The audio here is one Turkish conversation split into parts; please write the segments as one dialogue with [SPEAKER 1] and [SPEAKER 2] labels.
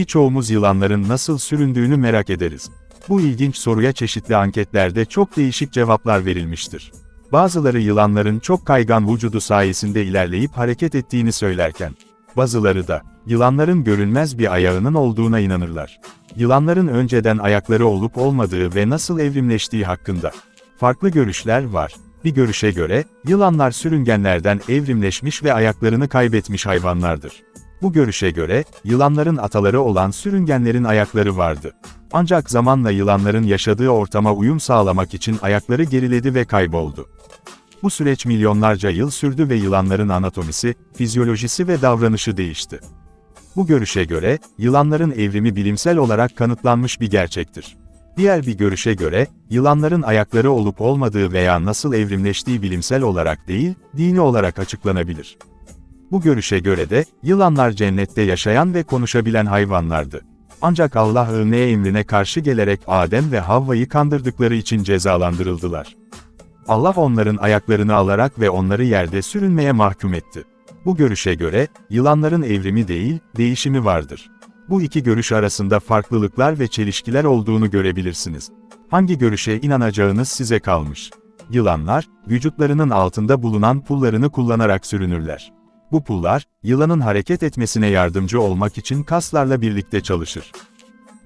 [SPEAKER 1] Birçoğumuz yılanların nasıl süründüğünü merak ederiz. Bu ilginç soruya çeşitli anketlerde çok değişik cevaplar verilmiştir. Bazıları yılanların çok kaygan vücudu sayesinde ilerleyip hareket ettiğini söylerken, bazıları da, yılanların görünmez bir ayağının olduğuna inanırlar. Yılanların önceden ayakları olup olmadığı ve nasıl evrimleştiği hakkında farklı görüşler var. Bir görüşe göre, yılanlar sürüngenlerden evrimleşmiş ve ayaklarını kaybetmiş hayvanlardır. Bu görüşe göre, yılanların ataları olan sürüngenlerin ayakları vardı. Ancak zamanla yılanların yaşadığı ortama uyum sağlamak için ayakları geriledi ve kayboldu. Bu süreç milyonlarca yıl sürdü ve yılanların anatomisi, fizyolojisi ve davranışı değişti. Bu görüşe göre, yılanların evrimi bilimsel olarak kanıtlanmış bir gerçektir. Diğer bir görüşe göre, yılanların ayakları olup olmadığı veya nasıl evrimleştiği bilimsel olarak değil, dini olarak açıklanabilir. Bu görüşe göre de, yılanlar cennette yaşayan ve konuşabilen hayvanlardı. Ancak Allah'ın emrine karşı gelerek Adem ve Havva'yı kandırdıkları için cezalandırıldılar. Allah onların ayaklarını alarak ve onları yerde sürünmeye mahkum etti. Bu görüşe göre, yılanların evrimi değil, değişimi vardır. Bu iki görüş arasında farklılıklar ve çelişkiler olduğunu görebilirsiniz. Hangi görüşe inanacağınız size kalmış. Yılanlar, vücutlarının altında bulunan pullarını kullanarak sürünürler. Bu pullar, yılanın hareket etmesine yardımcı olmak için kaslarla birlikte çalışır.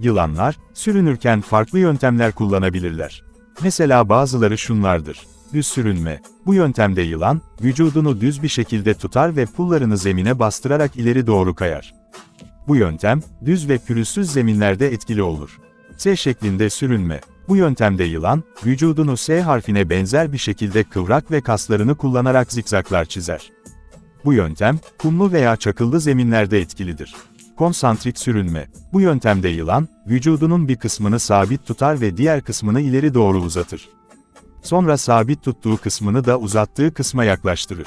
[SPEAKER 1] Yılanlar, sürünürken farklı yöntemler kullanabilirler. Mesela bazıları şunlardır. Düz sürünme. Bu yöntemde yılan, vücudunu düz bir şekilde tutar ve pullarını zemine bastırarak ileri doğru kayar. Bu yöntem, düz ve pürüzsüz zeminlerde etkili olur. S şeklinde sürünme. Bu yöntemde yılan, vücudunu S harfine benzer bir şekilde kıvrak ve kaslarını kullanarak zikzaklar çizer. Bu yöntem, kumlu veya çakıllı zeminlerde etkilidir. Konsantrik sürünme. Bu yöntemde yılan, vücudunun bir kısmını sabit tutar ve diğer kısmını ileri doğru uzatır. Sonra sabit tuttuğu kısmını da uzattığı kısma yaklaştırır.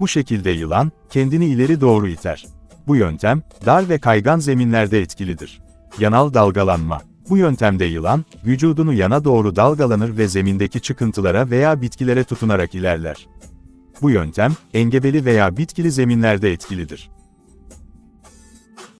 [SPEAKER 1] Bu şekilde yılan, kendini ileri doğru iter. Bu yöntem, dar ve kaygan zeminlerde etkilidir. Yanal dalgalanma. Bu yöntemde yılan, vücudunu yana doğru dalgalanır ve zemindeki çıkıntılara veya bitkilere tutunarak ilerler. Bu yöntem, engebeli veya bitkili zeminlerde etkilidir.